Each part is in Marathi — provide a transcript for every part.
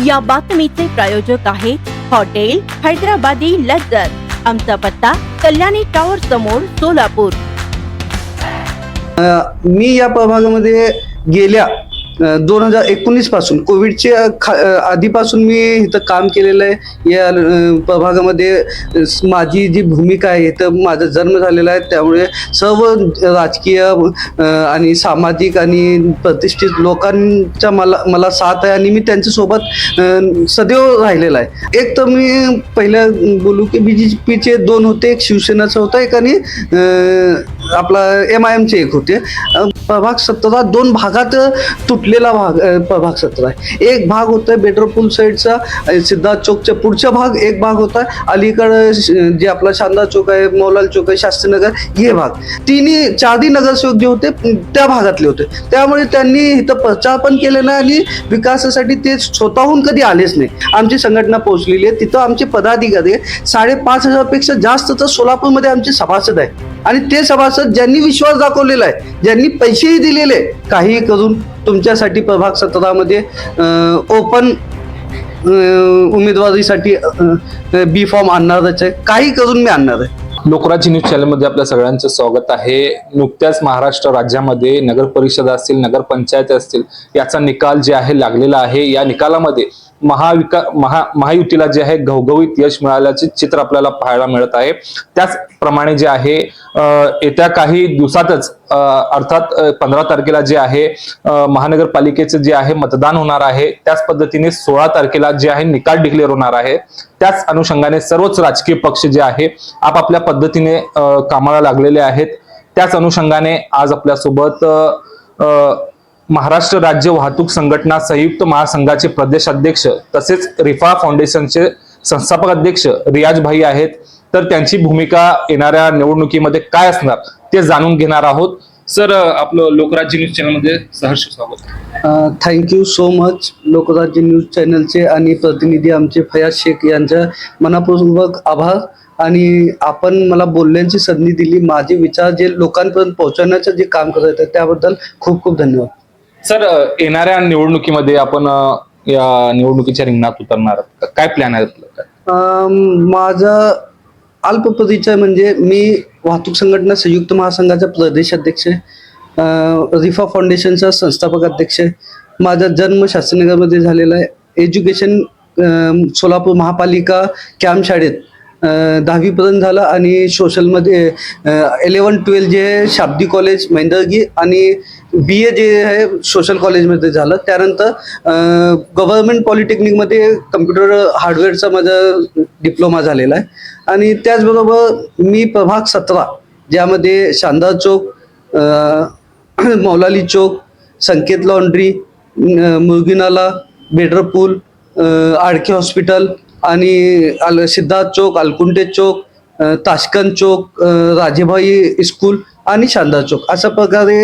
या बातमीचे प्रायोजक आहे हॉटेल हैदराबादी लज्जत आमचा पत्ता कल्याणी टॉवर समोर सोलापूर. मी या प्रभागामध्ये गेल्या दोन हजार एकोणीसपासून कोविडच्या खा- आधीपासून मी इथं काम केलेलं आहे. या प्रभागामध्ये माझी जी भूमिका आहे इथं माझा जन्म झालेला आहे. त्यामुळे सर्व राजकीय आणि सामाजिक आणि प्रतिष्ठित लोकांच्या मला मला साथ आहे आणि मी त्यांच्यासोबत सदैव राहिलेला आहे. एक तर मी पहिल्या बोलू की बी जे पीचे दोन होते एक शिवसेनाचं होतं एक आणि आपला एम आय एमचे एक होते. प्रभाग सतरा दोन भागात तुटलेला भाग प्रभाग सतरा आहे. एक भाग होता बेटर पूल साईडचा सिद्धार्थ चौकच्या पुढचा भाग एक भाग होता अलीकडं जे आपला शानदार चौक आहे मौलाल चौक आहे शास्त्रीनगर हे भाग. तिन्ही चारही नगरसेवक जे होते त्या भागातले होते. त्यामुळे त्यांनी इथं प्रचार पण केले नाही आणि विकासासाठी ते स्वतःहून कधी आलेच नाही. आमची संघटना पोहोचलेली आहे. तिथं आमचे पदाधिकारी आहे. साडेपाच हजारपेक्षा जास्त तर सोलापूरमध्ये आमचे सभासद आहे आणि ते सभासद ज्यांनी विश्वास दाखवलेला आहे ज्यांनी पैसेही दिलेले आहे, काहीही करून तुमच्यासाठी प्रभाग सतरामध्ये ओपन उमेदवारीसाठी बी फॉर्म आणणारच आहे. काही करून मी आणणार आहे. लोकराज्य न्यूज चॅनलमध्ये आपल्या सगळ्यांचं स्वागत आहे. नुकत्याच महाराष्ट्र राज्यामध्ये नगर परिषद असतील नगरपंचायत असतील याचा निकाल जे आहे लागलेला आहे. या निकालामध्ये महाविका महा महायुतीला जे आहे घवघवीत यश मिळाल्याचे चित्र आपल्याला पाहायला मिळत आहे. त्याचप्रमाणे जे आहे येत्या काही दिवसातच अर्थात पंधरा तारखेला जे आहे महानगरपालिकेचं जे आहे मतदान होणार आहे त्याच पद्धतीने सोळा तारखेला जे आहे निकाल डिक्लेअर होणार आहे. त्याच अनुषंगाने सर्वच राजकीय पक्ष जे आहे आपापल्या पद्धतीने कामाला लागलेले आहेत. त्याच अनुषंगाने आज आपल्यासोबत महाराष्ट्र राज्य वाहतूक संघटना संयुक्त महासंघाचे प्रदेश अध्यक्ष तसेच रिफा फाउंडेशनचे संस्थापक अध्यक्ष रियाज भाई आहेत. तर त्यांची भूमिका येणाऱ्या निवडणुकीमध्ये काय असणार ते जाणून घेणार आहोत. सर आपलं लोकराज्य न्यूज चॅनलमध्ये सहर्ष स्वागत. Thank you so much Lokrajya news चॅनलचे आणि प्रतिनिधी आमचे फयाज शेख यांच्या मनापूर्वक आभार. आणि आपण मला बोलण्याची संधी दिली. माझे विचार जे लोकांपर्यंत पोहोचवण्याचं जे काम करत आहे त्याबद्दल खूप खूप धन्यवाद. सर येणाऱ्या निवडणुकीमध्ये आपण या निवडणुकीच्या रिंगणात उतरणार आहात काय प्लॅन आहे माझं काय? म्हणजे मी वाहतूक संघटना संयुक्त महासंघाचा प्रदेश अध्यक्ष आहे. रिफा फाउंडेशनचा संस्थापक अध्यक्ष आहे. माझा जन्म शास्त्रीनगरमध्ये झालेला आहे एज्युकेशन सोलापूर महापालिका कॅम्प शाळेत दहावीपर्यंत झालं आणि सोशलमध्ये इलेवन ट्वेल्व जे आहे शाब्दी कॉलेज महेंदरगी आणि बी ए जे आहे सोशल कॉलेजमध्ये झालं. त्यानंतर गव्हर्नमेंट पॉलिटेक्निकमध्ये कम्प्युटर हार्डवेअरचा माझा डिप्लोमा झालेला आहे. आणि त्याचबरोबर मी प्रभाग सतरा ज्यामध्ये शानदार चौक मौलाली चौक संकेत लॉन्ड्री मुर्गीनाला मुरगीनाला बेडर पूल आडके हॉस्पिटल आणि आल सिद्धार्थ चौक अलकुंटे चौक अ, ताशकंद चौक राजेभाई स्कूल आणि शांदा चौक. अशा प्रकारे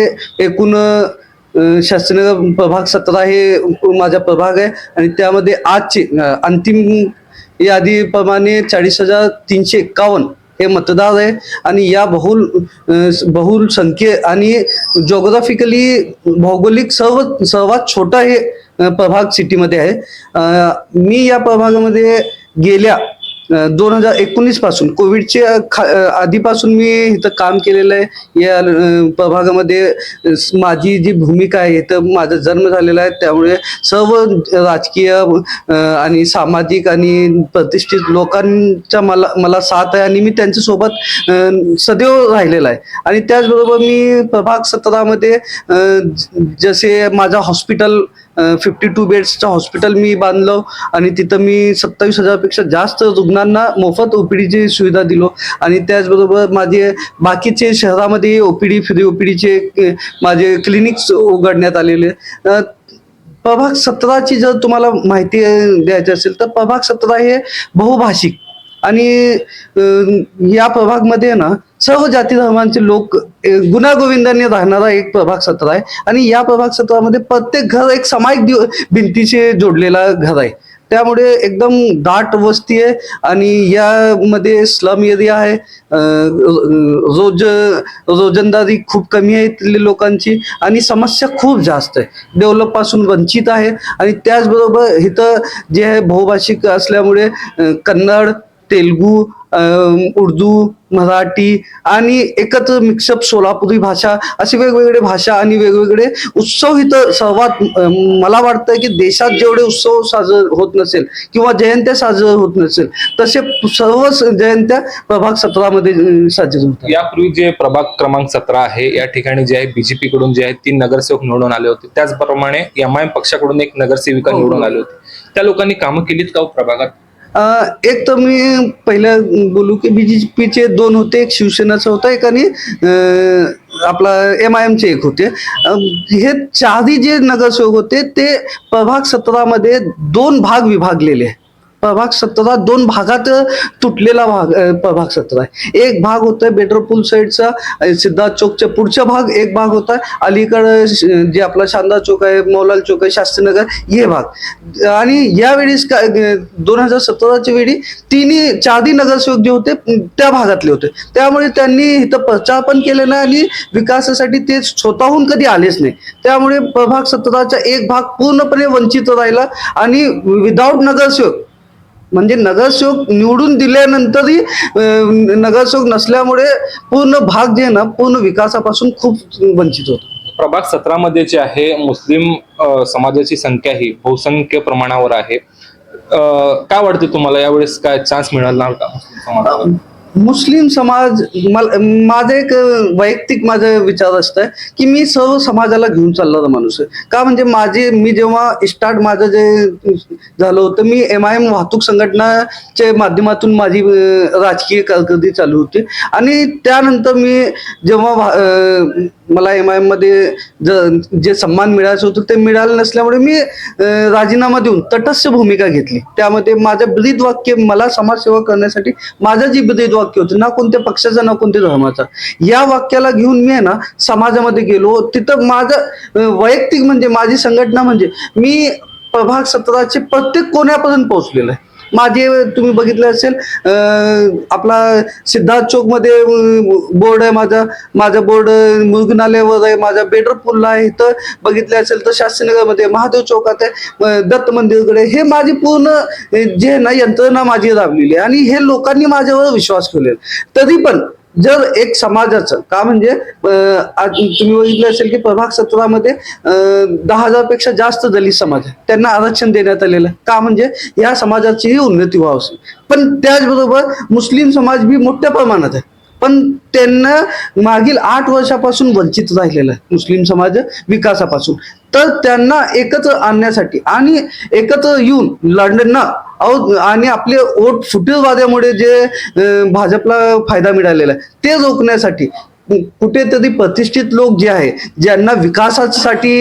एकूण शासनगर प्रभाग सतरा हे माझा प्रभाग आहे. आणि त्यामध्ये आजची अंतिम यादीप्रमाणे चाळीस हजार तीनशे एक्कावन्न हे मतदार आहे. आणि या बहुल बहुल संख्ये आणि जोग्राफिकली भौगोलिक सर्व सर्वात छोटा हे प्रभाग सिटीमध्ये आहे. मी या प्रभागामध्ये गेल्या दोन हजार एकोणीसपासून कोविडच्या खा आधीपासून मी इथं काम केलेलं आहे. या प्रभागामध्ये माझी जी भूमिका आहे इथं माझा जन्म झालेला आहे. त्यामुळे सर्व राजकीय आणि सामाजिक आणि प्रतिष्ठित लोकांच्या मला मला साथ आहे आणि मी त्यांच्यासोबत सदैव राहिलेला आहे. आणि त्याचबरोबर मी प्रभाग सतरामध्ये ज- जसे माझा हॉस्पिटल फिफ्टी टू बेड्सचं हॉस्पिटल मी बांधलं आणि तिथं मी सत्तावीस हजारपेक्षा जास्त रुग्णांना मोफत ओपीडीची सुविधा दिलो. आणि त्याचबरोबर माझे बाकीचे शहरामध्ये ओपीडी फ्री ओपीडीचे माझे क्लिनिक्स उघडण्यात आलेले. प्रभाग सतराची जर तुम्हाला माहिती द्यायची असेल तर प्रभाग सतरा हे बहुभाषिक आणि या या प्रभागमध्ये ना सर्व जाती धर्मांचे लोक अ, गुण्यागोविंदाने राहणारा एक प्रभाग सत्र आहे. आणि या प्रभाग सत्रामध्ये प्रत्येक घर एक सामायिक दिव भिंतीचे जोडलेला घर आहे. त्यामुळे एकदम दाट वस्ती आहे आणि यामध्ये स्लम एरिया आहे. रोज रोजंदारी खूप कमी आहे इथल्या लोकांची आणि समस्या खूप जास्त आहे. डेव्हलपपासून वंचित आहे आणि त्याचबरोबर इथं जे आहे बहुभाषिक असल्यामुळे कन्नड तेलगू अं, उर्दू मराठी आणि एकत्र मिक्सअप सोलापुरी भाषा असे वेगवेगळे भाषा आणि वेगवेगळे उत्सव इथं सर्वात मला वाटतं की देशात जेवढे उत्सव साजरे होत नसेल किंवा जयंत्या साजरे होत नसेल तसे सर्व जयंत्या प्रभाग सतरामध्ये साजरे होतात. यापूर्वी जे प्रभाग क्रमांक सतरा आहे या ठिकाणी जे आहे बीजेपी कडून जे आहे तीन नगरसेवक निवडून आले होते. त्याचप्रमाणे एम आय एम पक्षाकडून एक नगरसेविका हो. निवडून आले होते. त्या लोकांनी कामं केलीत का हो प्रभागात? एक तर मी पहिलं बोलू की बी जे पीचे दोन होते एक शिवसेनाचं होतं एक आणि आपला एम आय एमचे एक होते. हे चारही जे नगरसेवक होते ते प्रभाग सतरामध्ये दोन भाग विभागलेले. आहे प्रभाग सत्तरचा दोन भागात तुटलेला भाग प्रभाग सत्तर आहे. एक भाग होता बेडरपूल साईडचा सिद्धार्थ चौकच्या पुढचा भाग एक भाग होता अलीकडं जे आपला शानदार चौक आहे मौलाल चौक आहे शास्त्रीनगर हे भाग. आणि यावेळेस का दोन हजार सतराच्या वेळी तिन्ही चारही नगरसेवक जे होते त्या भागातले होते. त्यामुळे त्यांनी इथं प्रचार पण केले नाही आणि विकासासाठी ते स्वतःहून कधी आलेच नाही. त्यामुळे प्रभाग सतराचा एक भाग पूर्णपणे वंचित राहिला आणि विदाऊट नगरसेवक म्हणजे नगरसेवक निवडून दिल्यानंतरही नगरसेवक नसल्यामुळे पूर्ण भाग जे ना पूर्ण विकासापासून खूप वंचित होतो. प्रभाग सतरामध्ये जे आहे मुस्लिम समाजाची संख्या ही बहुसंख्य प्रमाणावर आहे. काय वाटते तुम्हाला? यावेळेस काय चान्स मिळाला का मुस्लिम समाज मला माझं एक वैयक्तिक माझं विचार असतं की मी सर्व समाजाला घेऊन चालणारा माणूस आहे. का म्हणजे माझे मी जेव्हा स्टार्ट माझं जे झालं होतं मी एम आय एम वाहतूक संघटनाच्या माध्यमातून माझी राजकीय कारकिर्दी चालू होती. आणि त्यानंतर मी जेव्हा मला एम आय एममध्ये जे सन्मान मिळायचं होतं ते मिळालं नसल्यामुळे मी राजीनामा देऊन तटस्थ भूमिका घेतली. त्यामध्ये माझं ब्रीद वाक्य मला समाजसेवा करण्यासाठी माझं जी ब्रीद वाक्य होतं ना कोणत्या पक्षाचं ना कोणत्या धर्माचं या वाक्याला घेऊन मी आहे ना समाजामध्ये गेलो. तिथं माझं वैयक्तिक म्हणजे माझी संघटना म्हणजे मी प्रभाग सत्राचे प्रत्येक कोण्यापर्यंत पोहोचलेलं आहे. माझे तुम्ही बघितलं असेल आपला सिद्धार्थ चौकमध्ये बोर्ड आहे माझा. माझा बोर्ड मृगनालयावर आहे. माझा बेडर पुलला आहे. इथं बघितलं असेल तर शास्त्रीनगरमध्ये महादेव चौकात आहे. दत्त मंदिरकडे. हे माझी पूर्ण जे ना यंत्रणा माझी राबलेली आहे. आणि हे लोकांनी माझ्यावर विश्वास ठेवलेला तरी पण जर एक समाजाचं का म्हणजे अं, आज तुम्ही बघितलं असेल की प्रभाग सत्रामध्ये अं, दहा हजारपेक्षा जास्त दलित समाज आहे. त्यांना आरक्षण देण्यात आलेलं आहे. का म्हणजे या समाजाचीही उन्नती व्हावी पण त्याचबरोबर मुस्लिम समाज बी मोठ्या प्रमाणात आहे. पण त्यांना मागील आठ वर्षापासून वंचित राहिलेलं आहे मुस्लिम समाज विकासापासून. तर त्यांना एकत्र आणण्यासाठी आणि एकत्र येऊन लढणं आणि आपले ओट फुटीरवाद्यामुळे जे भाजपला फायदा मिळालेला आहे ते रोखण्यासाठी कुठेतरी प्रतिष्ठित लोक जे आहे ज्यांना विकासासाठी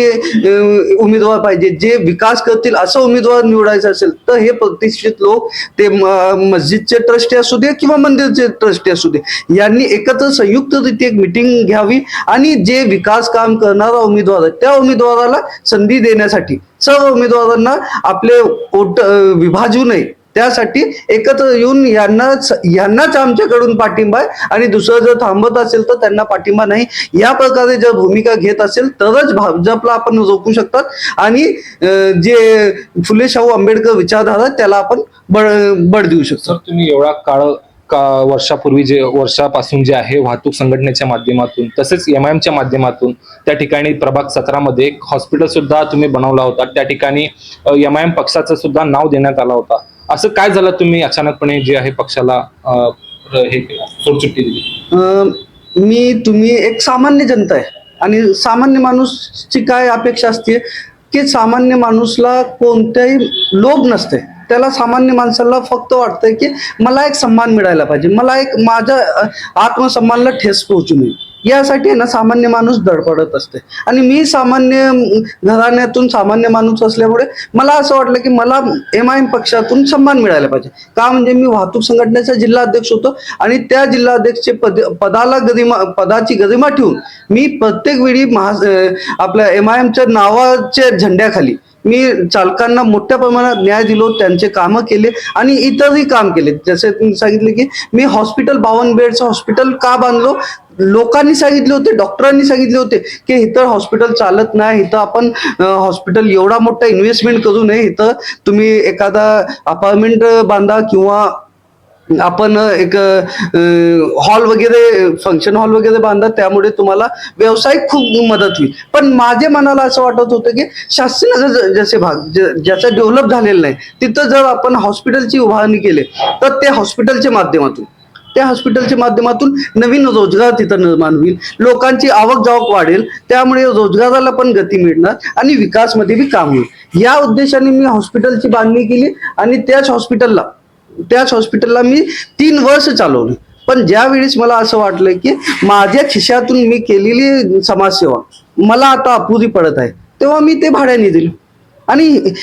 उमेदवार पाहिजे जे विकास करतील असं उमेदवार निवडायचं असेल तर हे प्रतिष्ठित लोक ते मस्जिदचे ट्रस्टी असू दे किंवा मंदिरचे ट्रस्टी असू दे यांनी एकत्र संयुक्तरित्या एक मिटिंग घ्यावी आणि जे विकास काम करणारा उमेदवार आहे त्या उमेदवाराला संधी देण्यासाठी सर्व उमेदवारांना आपले पोट विभाजू नये. त्यासाठी एकत्र येऊन यांनाच यांनाच आमच्याकडून पाठिंबा आहे. आणि दुसरं जर थांबत असेल तर त्यांना पाठिंबा नाही. या प्रकारे जर भूमिका घेत असेल तरच भाजपला आपण रोखू शकतात. आणि जे फुले शाहू आंबेडकर विचारधारा त्याला आपण बळ बळ देऊ शकतो. तुम्ही एवढा काळ का वर्षापूर्वी जे वर्षापासून जे आहे वाहतूक संघटनेच्या माध्यमातून तसेच एम आय एमच्या माध्यमातून त्या ठिकाणी प्रभाग सतरामध्ये एक हॉस्पिटल सुद्धा तुम्ही बनवला होता. त्या ठिकाणी एम आय एम पक्षाचं सुद्धा नाव देण्यात आला होता. असं काय झालं तुम्ही अचानकपणे जे आहे पक्षाला अं, हे केलं, सोडचिठ्ठी दिली? अं, मी तुम्ही एक सामान्य जनता आहे आणि सामान्य माणूसची काय अपेक्षा असते की सामान्य माणूसला कोणत्याही लोभ नसते. त्याला सामान्य माणसाला फक्त वाटतंय की मला एक सन्मान मिळायला पाहिजे. मला एक माझ्या आत्मसन्मानला ठेस पोहोचू नये. यासाठी आहे ना सामान्य माणूस धडपडत असते आणि मी सामान्य घराण्यातून सामान्य माणूस असल्यामुळे मला असं वाटलं की मला एम आय एम पक्षातून सन्मान मिळायला पाहिजे. का म्हणजे मी वाहतूक संघटनेचा जिल्हा अध्यक्ष होतो आणि त्या जिल्हा अध्यक्षचे पद पदाला गरिमा पदाची गरिमा ठेवून मी प्रत्येक वेळी महा आपल्या एम आय एमच्या नावाच्या झेंड्याखाली मी चालकांना मोठ्या प्रमाणात न्याय दिलो त्यांचे कामं केले आणि इतरही काम केले. जसे तुम्ही सांगितले की मी हॉस्पिटल बावन्न बेडचं हॉस्पिटल का बांधलो? लोकांनी सांगितले होते डॉक्टरांनी सांगितले होते की इथं हॉस्पिटल चालत नाही इथं आपण हॉस्पिटल एवढा मोठा इन्व्हेस्टमेंट करू नये इथं तुम्ही एखादा अपार्टमेंट बांधा किंवा आपण एक हॉल वगैरे फंक्शन हॉल वगैरे बांधा त्यामुळे तुम्हाला व्यावसायिक खूप मदत होईल. पण माझ्या मनाला असं वाटत होतं की शासनाचा ज- जसे भाग ज- ज्याचा डेव्हलप झालेला नाही तिथं जर आपण हॉस्पिटलची उभारणी केली तर ते हॉस्पिटलच्या माध्यमातून त्या हॉस्पिटलच्या माध्यमातून नवीन रोजगार तिथं निर्माण होईल लोकांची आवक जावक वाढेल त्यामुळे रोजगाराला पण गती मिळणार आणि विकासमध्ये बी काम होईल. या उद्देशाने मी हॉस्पिटलची बांधणी केली आणि त्याच हॉस्पिटलला त्याच हॉस्पिटलला मी तीन वर्ष चालवली. पण ज्यावेळेस मला असं वाटलं की माझ्या खिशातून मी केलेली समाजसेवा मला आता अपुरी पडत आहे तेव्हा मी ते भाड्याने दिलं. आणि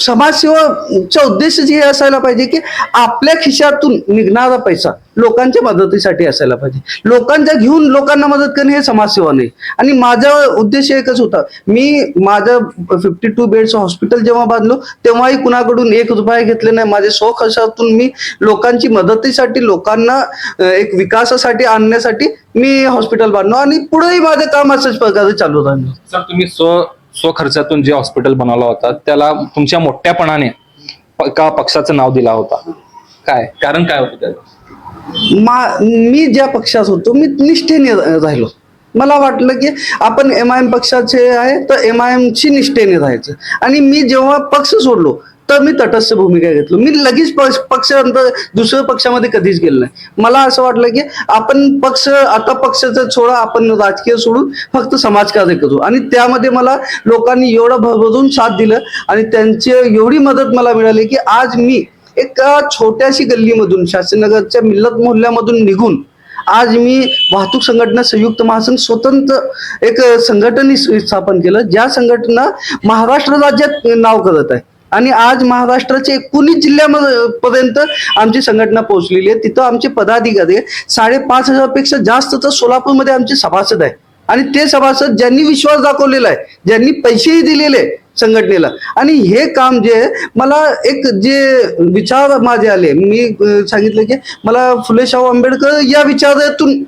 समाजसेवाचा उद्देश हे असायला पाहिजे की आपल्या खिशातून निघणारा पैसा लोकांच्या मदतीसाठी असायला पाहिजे. लोकांच्या घेऊन लोकांना मदत करणे हे समाजसेवा नाही. आणि माझा उद्देश एकच होता. मी माझं फिफ्टी टू बेडचं हॉस्पिटल जेव्हा बांधलो तेव्हाही कुणाकडून एक रुपया घेतले नाही. माझ्या स्वखर्चातून मी लोकांची मदतीसाठी लोकांना एक विकासासाठी आणण्यासाठी मी हॉस्पिटल बांधलो. आणि पुढेही माझं काम असंच प्रकारे चालू राहिलं. सर तुम्ही स्व स्वखर्चातून जे हॉस्पिटल बनवला होता त्याला तुमच्या मोठ्यापणाने एका का पक्षाचं नाव दिला होता? काय? कारण काय होतं त्याचं? मा मी ज्या पक्षात होतो मी निष्ठेने राहिलो. मला वाटलं की आपण एम आय एम पक्षाचे आहे तर एम आय एमची निष्ठेने राहायचं. आणि मी जेव्हा पक्ष सोडलो तर मी तटस्थ भूमिका घेतलो. मी लगेच पक्ष दुसऱ्या पक्षामध्ये कधीच गेलो नाही. मला असं वाटलं की आपण पक्ष आता पक्षाचा सोडा आपण राजकीय सोडून फक्त समाजकार्य करू आणि त्यामध्ये मला लोकांनी एवढं भरभरून साथ दिलं आणि त्यांची एवढी मदत मला मिळाली की आज मी एका छोट्याशी गल्लीमधून शास्त्रीनगरच्या मिल्लत मोहल्ल्यामधून निघून आज मी वाहतूक संघटना संयुक्त महासंघ स्वतंत्र एक संघटने स्थापन केलं. ज्या संघटना महाराष्ट्र राज्यात नाव करत आहे. आणि आज महाराष्ट्राचे एकोणीस जिल्ह्यामध्ये पर्यंत आमची संघटना पोहोचलेली आहे. तिथं आमचे पदाधिकारी साडेपाच हजारपेक्षा जास्त तर सोलापूरमध्ये आमचे सभासद आहे आणि ते सभासद ज्यांनी विश्वास दाखवलेला आहे ज्यांनी पैसेही दिलेले आहे संघटनेला. आणि हे काम जे मला एक जे विचार माझे आले मी सांगितलं की मला फुले शाहू आंबेडकर या विचारातून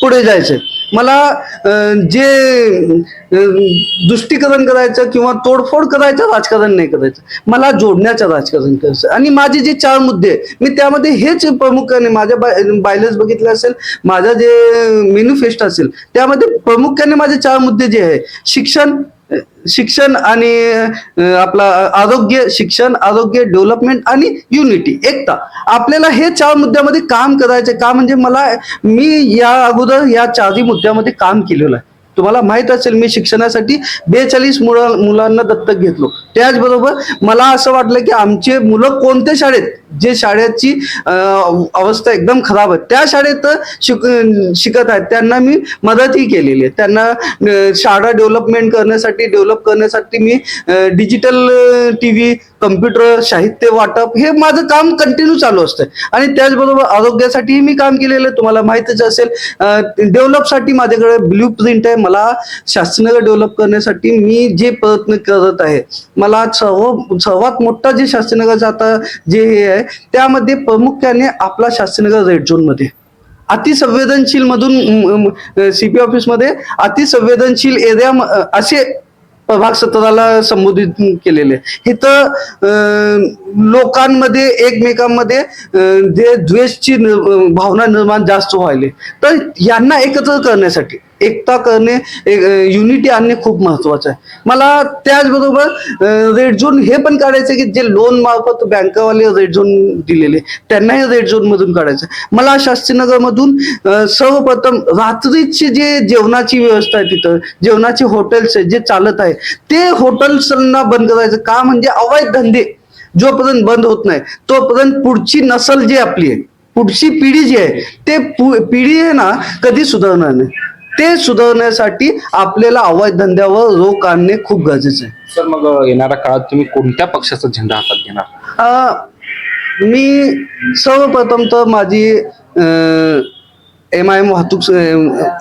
पुढे जायचंय. मला जे दुष्टीकरण करायचं किंवा तोडफोड करायचं राजकारण नाही करायचं. मला जोडण्याचं राजकारण करायचं. आणि माझे जे चार मुद्दे मी त्यामध्ये हेच प्रामुख्याने माझ्या बायलेस बघितलं असेल माझा जे मेन्युफेस्ट असेल त्यामध्ये प्रामुख्याने माझे चार मुद्दे जे आहे शिक्षण शिक्षण आणि आपला आरोग्य शिक्षण आरोग्य डेव्हलपमेंट आणि युनिटी एकता. आपल्याला हे चार मुद्द्यामध्ये काम करायचे का म्हणजे मला मी या अगोदर या चारही मुद्द्यामध्ये काम केलेलं आहे. तुम्हाला माहीत असेल मी शिक्षणासाठी बेचाळीस मुलं मुलांना दत्तक घेतलो. त्याचबरोबर मला असं वाटलं की आमचे मुलं कोणत्या शाळेत? जे शाळेची अवस्था एकदम खराब आहे. त्या शाळेत शिक शिकत आहेत. त्यांना मी मदतही केलेली आहे. त्यांना शाळा डेव्हलपमेंट करण्यासाठी डेव्हलप करण्यासाठी मी डिजिटल टी व्ही कम्प्युटर साहित्य वाटप हे माझं काम कंटिन्यू चालू असतं आणि त्याचबरोबर आरोग्यासाठीही मी काम केलेलं आहे तुम्हाला माहितीच असेल डेव्हलपसाठी माझ्याकडे ब्ल्यू प्रिंट आहे मला शास्त्रीनगर डेव्हलप करण्यासाठी मी जे प्रयत्न करत आहे मला सर्व सर्वात मोठा जे शास्त्रीनगरचा आता जे हे आहे त्यामध्ये प्रामुख्याने आपला शास्त्रीनगर रेड झोनमध्ये अतिसंवेदनशील मधून सीपी ऑफिसमध्ये अतिसंवेदनशील एरिया असे प्रभाग सत्राला संबोधित केलेले. इथं अं, लोकांमध्ये एकमेकांमध्ये जे द्वेषची नि- भावना निर्माण जास्त व्हायले. तर यांना एकत्र करण्यासाठी एकता करणे युनिटी आणणे खूप महत्वाचं आहे. मला त्याचबरोबर रेड झोन हे पण काढायचं की जे लोन मार्फत बँकावाले रेड झोन दिलेले त्यांनाही रेड झोन मधून काढायचं मला शास्त्रीनगरमधून सर्वप्रथम रात्रीची जे जेवणाची व्यवस्था आहे तिथं जेवणाचे हॉटेल्स आहेत जे चालत आहे ते हॉटेल्सना बंद करायचं का? म्हणजे अवैध धंदे जोपर्यंत बंद होत नाही तोपर्यंत पुढची नसल जी आपली आहे पुढची पिढी जी आहे ते पिढी आहे ना कधी सुधारणार नाही. ते सुधारण्यासाठी आपल्याला अवैध धंद्यावर रोख आणणे खूप गरजेचं आहे. सर मग येणाऱ्या काळात तुम्ही कोणत्या पक्षाचा झेंडा हातात घेणार? अ, मी सर्वप्रथम तर माझी एम आय एम वाहतूक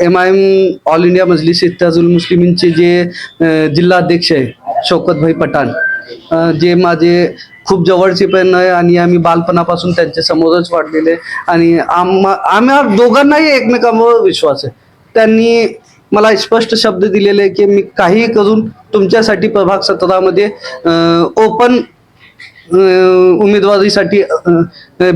M I M all India Majlis Ittehadul मुस्लिमींचे जे अ, जिल्हाध्यक्ष आहे शौकतभाई पठाण अ, जे माझे खूप जवळचे पण आहे आणि आम्ही बालपणापासून त्यांच्या समोरच वाढलेले आणि आम्हा आम्हा दोघांनाही एकमेकांवर विश्वास आहे. त्यांनी मला स्पष्ट शब्द दिलेले आहे की मी काही करून तुमच्यासाठी प्रभाग सतरामध्ये ओपन उमेदवारीसाठी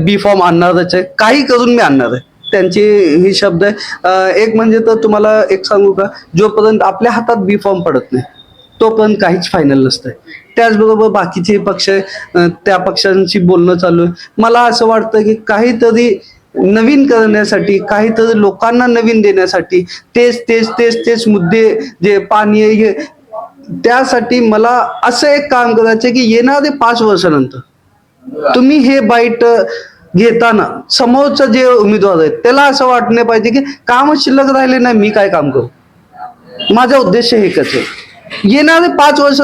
बी फॉर्म आणणारच आहे. काही करून मी आणणार आहे. त्यांचे हे शब्द आहे. एक म्हणजे तर तुम्हाला एक सांगू का? जोपर्यंत आपल्या हातात बी फॉर्म पडत नाही तोपर्यंत काहीच फायनल नसतंय त्याचबरोबर बाकीचे पक्ष त्या पक्षांशी बोलणं चालू आहे. मला असं वाटतं की काहीतरी नवीन करण्यासाठी काहीतरी लोकांना नवीन देण्यासाठी तेच तेच तेच तेच मुद्दे जे पाणी आहे त्यासाठी मला असं एक काम करायचं की येणारे पाच वर्षानंतर. तुम्ही हे बाईट घेताना समोरचं जे उमेदवार आहेत त्याला असं वाटणे पाहिजे की काम शिल्लक राहिले नाही मी काय काम करू? माझा उद्देश एकच आहे. येणारे पाच वर्ष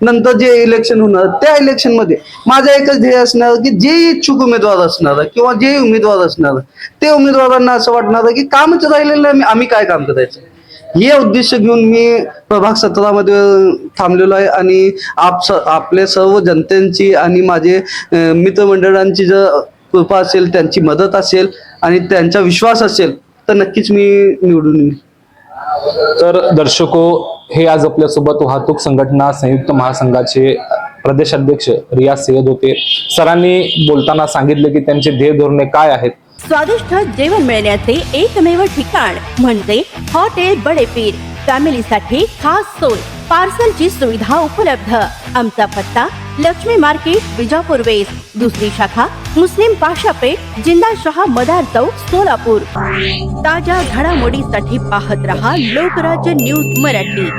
नंतर जे इलेक्शन होणार त्या इलेक्शनमध्ये माझं एकच ध्येय असणार की जे इच्छुक उमेदवार असणार किंवा जे उमेदवार असणार ते उमेदवारांना असं वाटणार की कामच राहिलेलं आहे आम्ही काय काम करायचं? हे उद्देश घेऊन मी प्रभाग सत्रामध्ये थांबलेलो आहे आणि आप स सर्व जनतेची आणि माझे मित्रमंडळांची जर कृपा असेल त्यांची मदत असेल आणि त्यांचा विश्वास असेल तर नक्कीच मी निवडून येईन. तर दर्शको हे आज आपल्यासोबत वाहतूक संघटना संयुक्त महासंघाचे प्रदेशाध्यक्ष रियाज सय्यद होते. सरांनी बोलताना सांगितले की त्यांचे ध्येय धोरणे काय आहेत? स्वादिष्ट जेवण मिळण्याचे एकमेव ठिकाण म्हणजे हॉटेल बडेपीर. फॅमिलीसाठी खास सोय पार्सलची सुविधा उपलब्ध. आमचा पत्ता लक्ष्मी मार्केट विजापूर वेस्ट दुसरी शाखा मुस्लिम पाशापेठ जिल्हा शहा मदार चौक सोलापूर. ताज्या घडामोडीसाठी पाहत रहा लोकराज्य न्यूज मराठी.